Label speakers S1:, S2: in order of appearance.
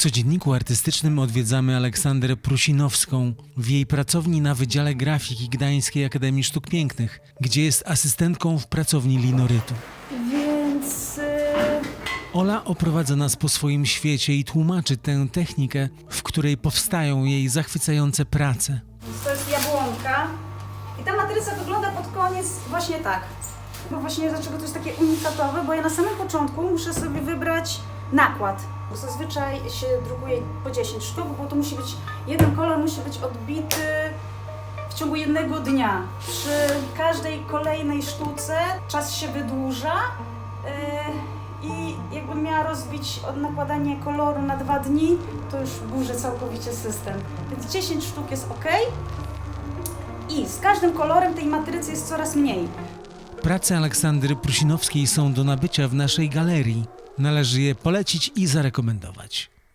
S1: codzienniku artystycznym odwiedzamy Aleksandrę Prusinowską w jej pracowni na Wydziale Grafiki Gdańskiej Akademii Sztuk Pięknych, gdzie jest asystentką w pracowni linorytu.
S2: Więc y,
S1: Ola oprowadza nas po swoim świecie i tłumaczy tę technikę, w której powstają jej zachwycające prace.
S2: to jest jabłonka. I ta matryca wygląda pod koniec właśnie tak. Bo właśnie dlaczego to jest takie unikatowe, bo ja na samym początku muszę sobie wybrać nakład. Bo Zazwyczaj się drukuje po 10 sztuk, bo to musi być, jeden kolor musi być odbity w ciągu jednego dnia. Przy każdej kolejnej sztuce czas się wydłuża yy, i jakbym miała rozbić od nakładanie koloru na dwa dni, to już burzę całkowicie system. Więc 10 sztuk jest ok. I z każdym kolorem tej matrycy jest coraz mniej.
S1: Prace Aleksandry Prusinowskiej są do nabycia w naszej galerii. Należy je polecić i zarekomendować.